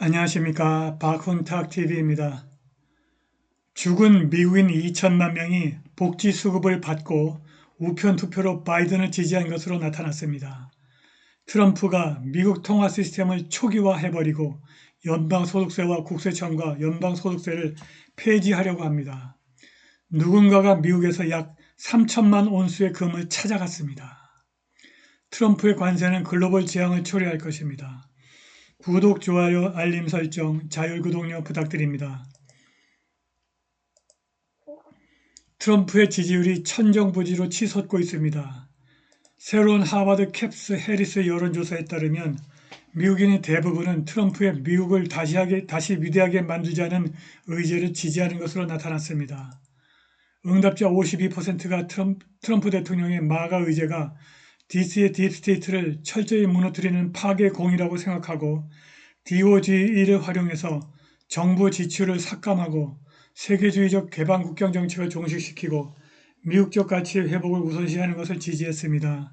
안녕하십니까 박훈탁TV입니다. 죽은 미국인 2천만 명이 복지 수급을 받고 우편 투표로 바이든을 지지한 것으로 나타났습니다. 트럼프가 미국 통화 시스템을 초기화해버리고 연방소득세와 국세청과 연방소득세를 폐지하려고 합니다. 누군가가 미국에서 약 3천만 온수의 금을 찾아갔습니다. 트럼프의 관세는 글로벌 재앙을 초래할 것입니다. 구독, 좋아요, 알림 설정, 자율구독료 부탁드립니다. 트럼프의 지지율이 천정부지로 치솟고 있습니다. 새로운 하버드 캡스 해리스 여론조사에 따르면 미국인의 대부분은 트럼프의 미국을 다시, 하게, 다시 위대하게 만들자는 의지를 지지하는 것으로 나타났습니다. 응답자 52%가 트럼프, 트럼프 대통령의 마가 의제가 DC의 딥스테이트를 철저히 무너뜨리는 파괴공이라고 생각하고 DOGE를 활용해서 정부 지출을 삭감하고 세계주의적 개방 국경 정책을 종식시키고 미국적 가치 회복을 우선시하는 것을 지지했습니다.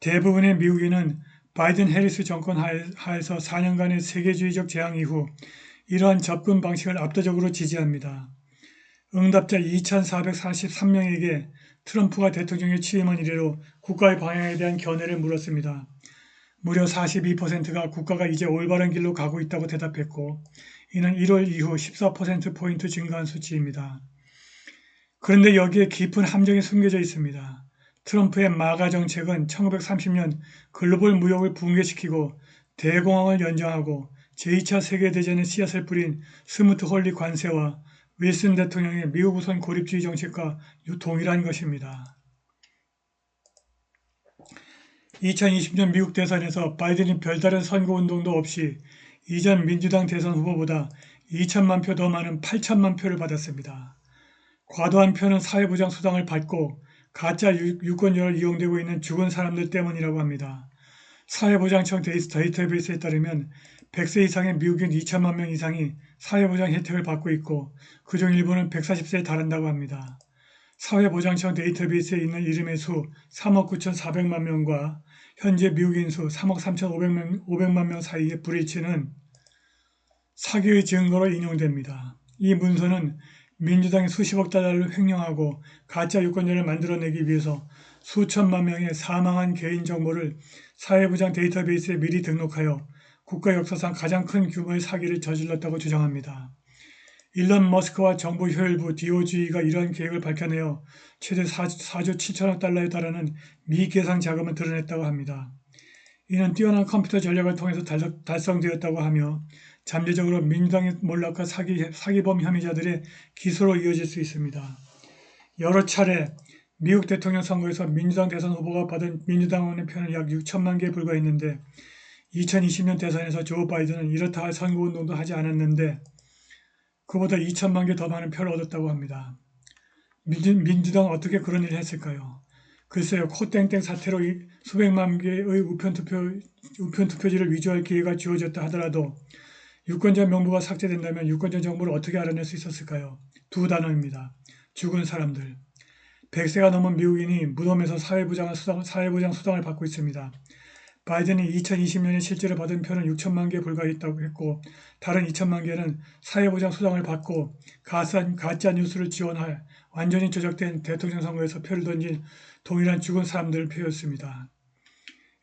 대부분의 미국인은 바이든 해리스 정권 하에서 4년간의 세계주의적 재앙 이후 이러한 접근 방식을 압도적으로 지지합니다. 응답자 2,443명에게 트럼프가 대통령에 취임한 이래로 국가의 방향에 대한 견해를 물었습니다. 무려 42%가 국가가 이제 올바른 길로 가고 있다고 대답했고 이는 1월 이후 14%포인트 증가한 수치입니다. 그런데 여기에 깊은 함정이 숨겨져 있습니다. 트럼프의 마가 정책은 1930년 글로벌 무역을 붕괴시키고 대공황을 연장하고 제2차 세계대전의 씨앗을 뿌린 스무트 홀리 관세와 윌슨 대통령의 미국 우선 고립주의 정책과 동일한 것입니다. 2020년 미국 대선에서 바이든이 별다른 선거운동도 없이 이전 민주당 대선 후보보다 2천만 표 더 많은 8천만 표를 받았습니다. 과도한 표는 사회보장 수당을 받고 가짜 유권자를 이용되고 있는 죽은 사람들 때문이라고 합니다. 사회보장청 데이터베이스에 따르면 100세 이상의 미국인 2천만 명 이상이 사회보장 혜택을 받고 있고 그중 일부는 140세에 달한다고 합니다. 사회보장청 데이터베이스에 있는 이름의 수 3억 9,400만 명과 현재 미국인 수 3억 3,500만 500만 명 사이의 불일치는 사기의 증거로 인용됩니다. 이 문서는 민주당이 수십억 달러를 횡령하고 가짜 유권자를 만들어내기 위해서 수천만 명의 사망한 개인 정보를 사회보장 데이터베이스에 미리 등록하여 국가 역사상 가장 큰 규모의 사기를 저질렀다고 주장합니다. 일론 머스크와 정부 효율부 DOG가 이러한 계획을 밝혀내어 최대 4조 7천억 달러에 달하는 미계상 자금을 드러냈다고 합니다. 이는 뛰어난 컴퓨터 전략을 통해서 달성되었다고 하며 잠재적으로 민주당의 몰락과 사기, 사기범 혐의자들의 기소로 이어질 수 있습니다. 여러 차례 미국 대통령 선거에서 민주당 대선 후보가 받은 민주당 의원의 표는 약 6천만 개에 불과했는데 2020년 대선에서 조 바이든은 이렇다 할 선거운동도 하지 않았는데 그보다 2천만 개 더 많은 표를 얻었다고 합니다. 민주, 민주당 어떻게 그런 일을 했을까요? 글쎄요, 코땡땡 사태로 수백만 개의 우편투표, 우편투표지를 위조할 기회가 주어졌다 하더라도 유권자 명부가 삭제된다면 유권자 정보를 어떻게 알아낼 수 있었을까요? 두 단어입니다. 죽은 사람들. 100세가 넘은 미국인이 무덤에서 사회보장 수당, 사회보장 수당을 받고 있습니다. 바이든이 2020년에 실제로 받은 표는 6천만 개 불과했다고 했고 다른 2천만 개는 사회보장 수당을 받고 가짜, 가짜 뉴스를 지원할 완전히 조작된 대통령 선거에서 표를 던진 동일한 죽은 사람들 표였습니다.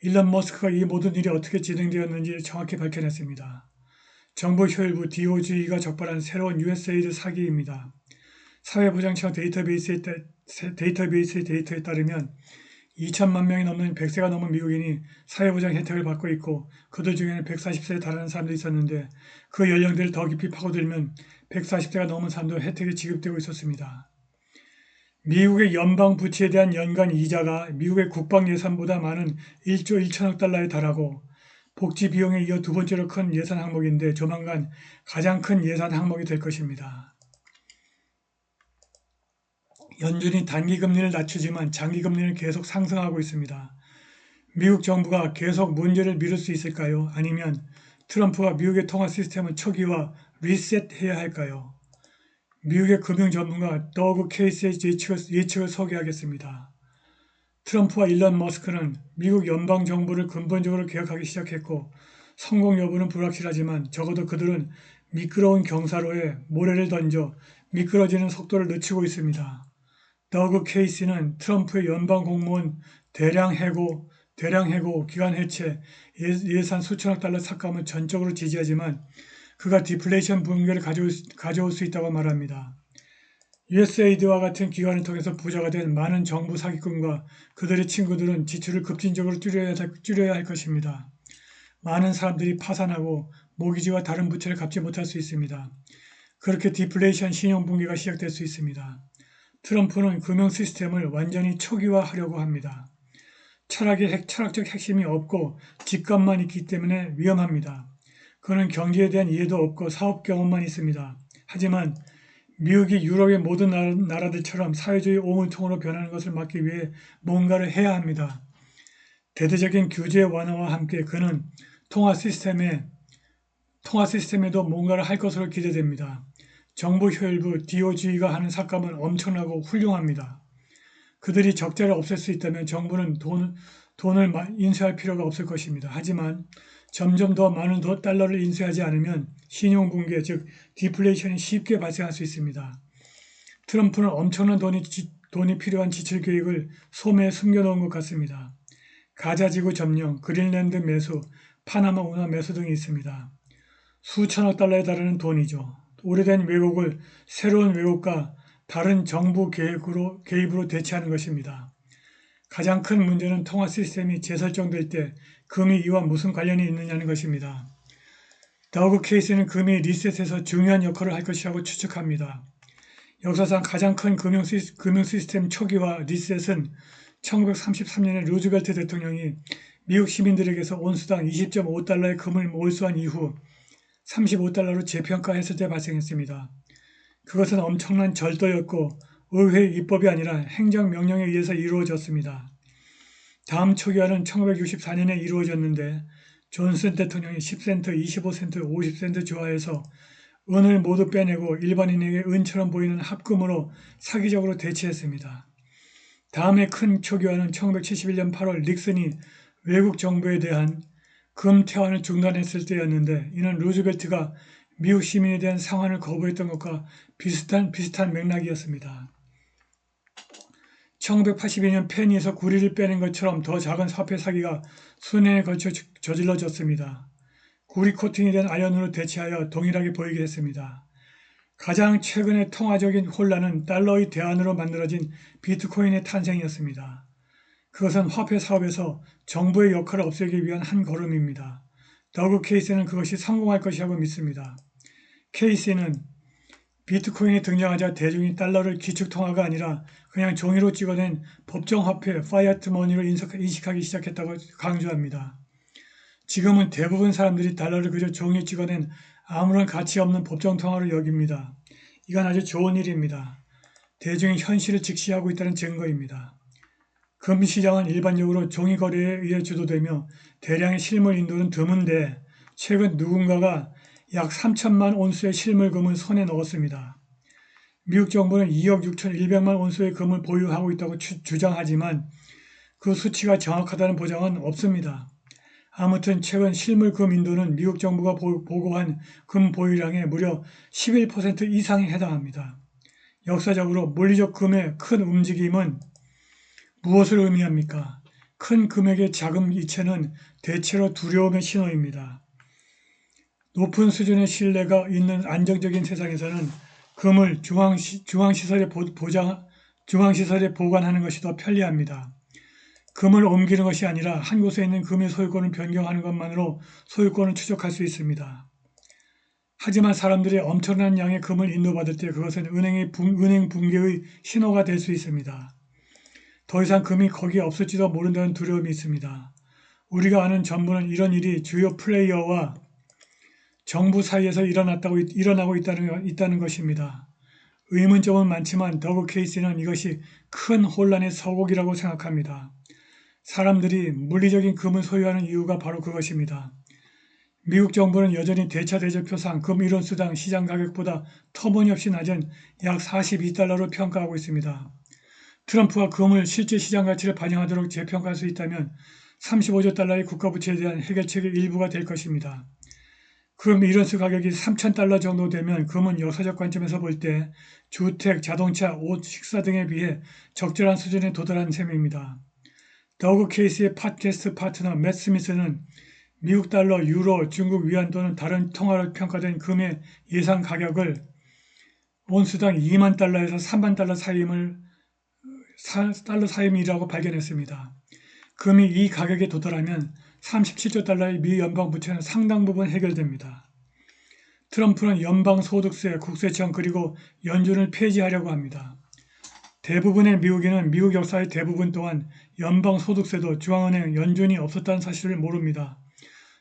일론 머스크가 이 모든 일이 어떻게 진행되었는지 정확히 밝혀냈습니다. 정보 효율부 DOG가 적발한 새로운 USAID 사기입니다. 사회보장청 데이터베이스의, 데이터베이스의 데이터에 따르면 2천만 명이 넘는 100세가 넘은 미국인이 사회보장 혜택을 받고 있고 그들 중에는 140세에 달하는 사람도 있었는데 그 연령대를 더 깊이 파고들면 140세가 넘은 사람도 혜택이 지급되고 있었습니다. 미국의 연방 부채에 대한 연간 이자가 미국의 국방 예산보다 많은 1조 1천억 달러에 달하고 복지 비용에 이어 두 번째로 큰 예산 항목인데 조만간 가장 큰 예산 항목이 될 것입니다. 연준이 단기 금리를 낮추지만 장기 금리는 계속 상승하고 있습니다. 미국 정부가 계속 문제를 미룰 수 있을까요? 아니면 트럼프가 미국의 통화 시스템을 초기화 리셋해야 할까요? 미국의 금융 전문가 더그 케이스의 예측을, 예측을 소개하겠습니다. 트럼프와 일론 머스크는 미국 연방 정부를 근본적으로 개혁하기 시작했고 성공 여부는 불확실하지만 적어도 그들은 미끄러운 경사로에 모래를 던져 미끄러지는 속도를 늦추고 있습니다. 더그 케이스는 트럼프의 연방 공무원 대량 해고, 대량 해고, 기간 해체, 예- 예산 수천억 달러 삭감을 전적으로 지지하지만 그가 디플레이션 붕괴를 가져올, 수- 가져올 수 있다고 말합니다. USAID와 같은 기관을 통해서 부자가 된 많은 정부 사기꾼과 그들의 친구들은 지출을 급진적으로 줄여야, 할- 줄여야 할 것입니다. 많은 사람들이 파산하고 모기지와 다른 부채를 갚지 못할 수 있습니다. 그렇게 디플레이션 신용 붕괴가 시작될 수 있습니다. 트럼프는 금융 시스템을 완전히 초기화하려고 합니다. 철학의 핵, 철학적 핵심이 없고 직감만 있기 때문에 위험합니다. 그는 경제에 대한 이해도 없고 사업 경험만 있습니다. 하지만 미국이 유럽의 모든 나라- 나라들처럼 사회주의 오물통으로 변하는 것을 막기 위해 뭔가를 해야 합니다. 대대적인 규제 완화와 함께 그는 통화 시스템에 통화 시스템에도 뭔가를 할 것으로 기대됩니다. 정부 효율부 DOG가 하는 삭감은 엄청나고 훌륭합니다. 그들이 적자를 없앨 수 있다면 정부는 돈, 돈을 마- 인수할 필요가 없을 것입니다. 하지만 점점 더 많은 더 달러를 인수하지 않으면 신용 붕괴, 즉 디플레이션이 쉽게 발생할 수 있습니다. 트럼프는 엄청난 돈이, 지- 돈이 필요한 지출 계획을 소매에 숨겨놓은 것 같습니다. 가자지구 점령, 그린랜드 매수, 파나마 운하 매수 등이 있습니다. 수천억 달러에 달하는 돈이죠. 오래된 왜곡을 새로운 왜곡과 다른 정부 계획으로, 개입으로 대체하는 것입니다. 가장 큰 문제는 통화 시스템이 재설정될 때 금이 이와 무슨 관련이 있느냐는 것입니다. 더그 케이스는 금이 리셋에서 중요한 역할을 할 것이라고 추측합니다. 역사상 가장 큰 금융, 시스, 금융 시스템 초기화 리셋은 1933년에 루즈벨트 대통령이 미국 시민들에게서 온수당 20.5달러의 금을 몰수한 이후 35달러로 재평가했을 때 발생했습니다. 그것은 엄청난 절도였고 의회 입법이 아니라 행정명령에 의해서 이루어졌습니다. 다음 초기화는 1964년에 이루어졌는데 존슨 대통령이 10센트, 25센트, 50센트 조화해서 은을 모두 빼내고 일반인에게 은처럼 보이는 합금으로 사기적으로 대체했습니다. 다음에 큰 초기화는 1971년 8월 닉슨이 외국 정부에 대한 금 태환을 중단했을 때였는데 이는 루즈벨트가 미국 시민에 대한 상환을 거부했던 것과 비슷한 비슷한 맥락이었습니다. 1982년 페니에서 구리를 빼낸 것처럼 더 작은 화폐 사기가 수년에 걸쳐 저질러졌습니다. 구리 코팅이 된 아연으로 대체하여 동일하게 보이게 했습니다. 가장 최근의 통화적인 혼란은 달러의 대안으로 만들어진 비트코인의 탄생이었습니다. 그것은 화폐 사업에서 정부의 역할을 없애기 위한 한 걸음입니다. 더그 케이스는 그것이 성공할 것이라고 믿습니다. 케이스는 비트코인이 등장하자 대중이 달러를 기축통화가 아니라 그냥 종이로 찍어낸 법정화폐 파이어트 머니로 인식하기 시작했다고 강조합니다. 지금은 대부분 사람들이 달러를 그저 종이에 찍어낸 아무런 가치 없는 법정통화로 여깁니다. 이건 아주 좋은 일입니다. 대중이 현실을 직시하고 있다는 증거입니다. 금 시장은 일반적으로 종이 거래에 의해 주도되며 대량의 실물 인도는 드문데 최근 누군가가 약 3천만 온수의 실물금을 손에 넣었습니다. 미국 정부는 2억 6천1백만 온수의 금을 보유하고 있다고 주, 주장하지만 그 수치가 정확하다는 보장은 없습니다. 아무튼 최근 실물금 인도는 미국 정부가 보, 보고한 금 보유량의 무려 11% 이상에 해당합니다. 역사적으로 물리적 금의 큰 움직임은 무엇을 의미합니까? 큰 금액의 자금 이체는 대체로 두려움의 신호입니다. 높은 수준의 신뢰가 있는 안정적인 세상에서는 금을 중앙시, 중앙시설에 보장, 중앙시설에 보관하는 것이 더 편리합니다. 금을 옮기는 것이 아니라 한 곳에 있는 금의 소유권을 변경하는 것만으로 소유권을 추적할 수 있습니다. 하지만 사람들이 엄청난 양의 금을 인도받을 때 그것은 은행의 붕, 은행 붕괴의 신호가 될 수 있습니다. 더 이상 금이 거기에 없을지도 모른다는 두려움이 있습니다. 우리가 아는 전부는 이런 일이 주요 플레이어와 정부 사이에서 일어났다고, 일어나고 있다는, 있다는 것입니다. 의문점은 많지만 더그 케이스는 이것이 큰 혼란의 서곡이라고 생각합니다. 사람들이 물리적인 금을 소유하는 이유가 바로 그것입니다. 미국 정부는 여전히 대차 대조표상 금 1온수당 시장 가격보다 터무니없이 낮은 약 42달러로 평가하고 있습니다. 트럼프가 금을 실제 시장 가치를 반영하도록 재평가할 수 있다면 35조 달러의 국가부채에 대한 해결책의 일부가 될 것입니다. 그럼 이런수 가격이 3,000달러 정도 되면 금은 역사적 관점에서 볼 때 주택, 자동차, 옷, 식사 등에 비해 적절한 수준에 도달한 셈입니다. 더그 케이스의 팟캐스트 파트너 맷 스미스는 미국 달러, 유로, 중국 위안 또는 다른 통화로 평가된 금의 예상 가격을 온수당 2만 달러에서 3만 달러 사임을 달러 사임이라고 발견했습니다. 금이 이 가격에 도달하면 37조 달러의 미 연방 부채는 상당 부분 해결됩니다. 트럼프는 연방 소득세, 국세청 그리고 연준을 폐지하려고 합니다. 대부분의 미국인은 미국 역사의 대부분 동안 연방 소득세도 중앙은행, 연준이 없었다는 사실을 모릅니다.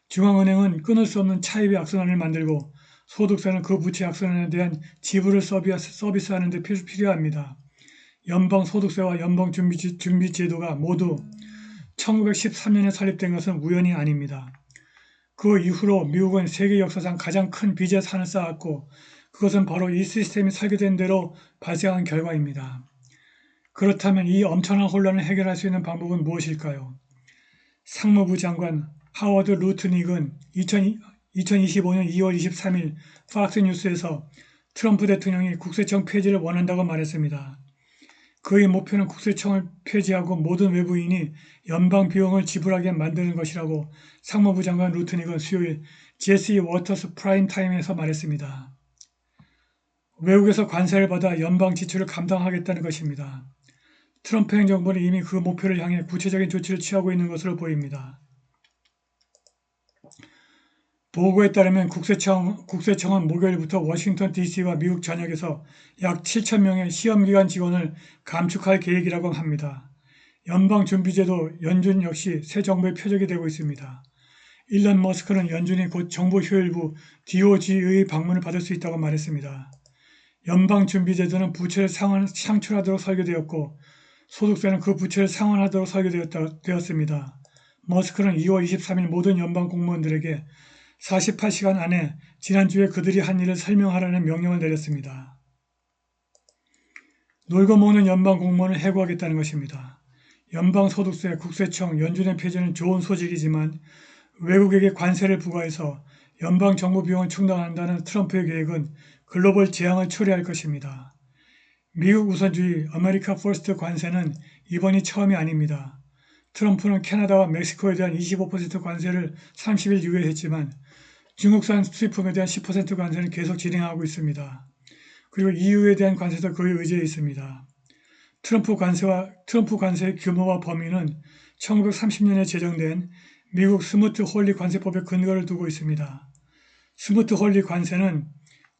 중앙은행은 끊을 수 없는 차입의 악순환을 만들고 소득세는 그 부채 악순환에 대한 지불을 서비스하는 데 필요합니다. 연방 소득세와 연방 준비, 준비 제도가 모두 1913년에 설립된 것은 우연이 아닙니다. 그 이후로 미국은 세계 역사상 가장 큰 빚의 산을 쌓았고 그것은 바로 이 시스템이 설계된 대로 발생한 결과입니다. 그렇다면 이 엄청난 혼란을 해결할 수 있는 방법은 무엇일까요? 상무부 장관 하워드 루트닉은 2025년 2월 23일 팍스 뉴스에서 트럼프 대통령이 국세청 폐지를 원한다고 말했습니다. 그의 목표는 국세청을 폐지하고 모든 외부인이 연방 비용을 지불하게 만드는 것이라고 상무부 장관 루트닉은 수요일 제시 워터스 프라임 타임에서 말했습니다. 외국에서 관세를 받아 연방 지출을 감당하겠다는 것입니다. 트럼프 행정부는 이미 그 목표를 향해 구체적인 조치를 취하고 있는 것으로 보입니다. 보고에 따르면 국세청, 국세청은 목요일부터 워싱턴 DC와 미국 전역에서 약 7천 명의 시험기관 직원을 감축할 계획이라고 합니다. 연방준비제도 연준 역시 새 정부의 표적이 되고 있습니다. 일론 머스크는 연준이 곧 정부 효율부 DOG의 방문을 받을 수 있다고 말했습니다. 연방준비제도는 부채를 상환, 창출하도록 설계되었고 소득세는 그 부채를 상환하도록 설계되었습니다. 머스크는 2월 23일 모든 연방 공무원들에게 48시간 안에 지난주에 그들이 한 일을 설명하라는 명령을 내렸습니다. 놀고 먹는 연방 공무원을 해고하겠다는 것입니다. 연방 소득세, 국세청, 연준의 폐지는 좋은 소식이지만 외국에게 관세를 부과해서 연방 정부 비용을 충당한다는 트럼프의 계획은 글로벌 재앙을 초래할 것입니다. 미국 우선주의 아메리카 포스트 관세는 이번이 처음이 아닙니다. 트럼프는 캐나다와 멕시코에 대한 25% 관세를 30일 유예했지만 중국산 수입품에 대한 10% 관세는 계속 진행하고 있습니다. 그리고 EU에 대한 관세도 거의 의지해 있습니다. 트럼프 관세와 트럼프 관세의 규모와 범위는 1930년에 제정된 미국 스무트 홀리 관세법에 근거를 두고 있습니다. 스무트 홀리 관세는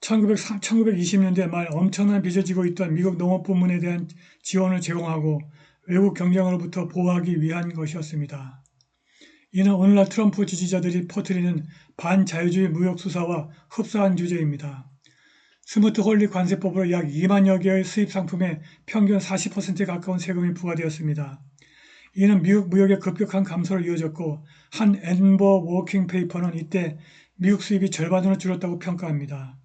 1900, 1920년대 말 엄청난 빚을 지고 있던 미국 농업 부문에 대한 지원을 제공하고 외국 경쟁으로부터 보호하기 위한 것이었습니다. 이는 오늘날 트럼프 지지자들이 퍼뜨리는 반자유주의 무역 수사와 흡사한 주제입니다. 스무트 홀리 관세법으로 약 2만여 개의 수입 상품에 평균 40%에 가까운 세금이 부과되었습니다. 이는 미국 무역의 급격한 감소로 이어졌고 한 앤버 워킹 페이퍼는 이때 미국 수입이 절반으로 줄었다고 평가합니다.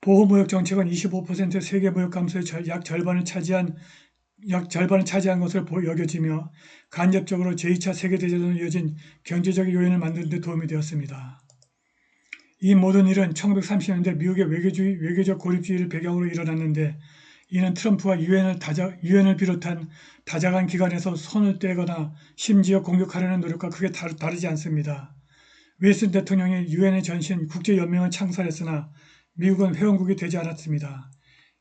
보호무역 정책은 25% 세계 무역 감소의 약 절반을 차지한 약 절반을 차지한 것으로 여겨지며 간접적으로 제2차 세계대전으로 이어진 경제적 요인을 만드는 데 도움이 되었습니다. 이 모든 일은 1930년대 미국의 외교주의, 외교적 고립주의를 배경으로 일어났는데 이는 트럼프와 유엔을, 다자, 유엔을 비롯한 다자간 기관에서 손을 떼거나 심지어 공격하려는 노력과 크게 다르지 않습니다. 윌슨 대통령이 유엔의 전신 국제연맹을 창설했으나 미국은 회원국이 되지 않았습니다.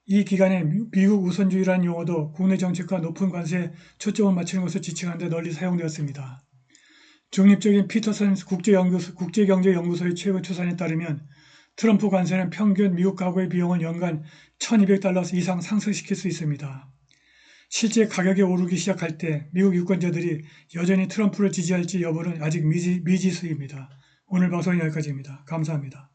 이 기간에 미국 우선주의라는 용어도 국내 정책과 높은 관세에 초점을 맞추는 것을 지칭하는 데 널리 사용되었습니다. 중립적인 피터슨 국제연구소, 국제경제연구소의 최근 추산에 따르면 트럼프 관세는 평균 미국 가구의 비용을 연간 1200달러 이상 상승시킬 수 있습니다. 실제 가격이 오르기 시작할 때 미국 유권자들이 여전히 트럼프를 지지할지 여부는 아직 미지, 미지수입니다. 오늘 방송은 여기까지입니다. 감사합니다.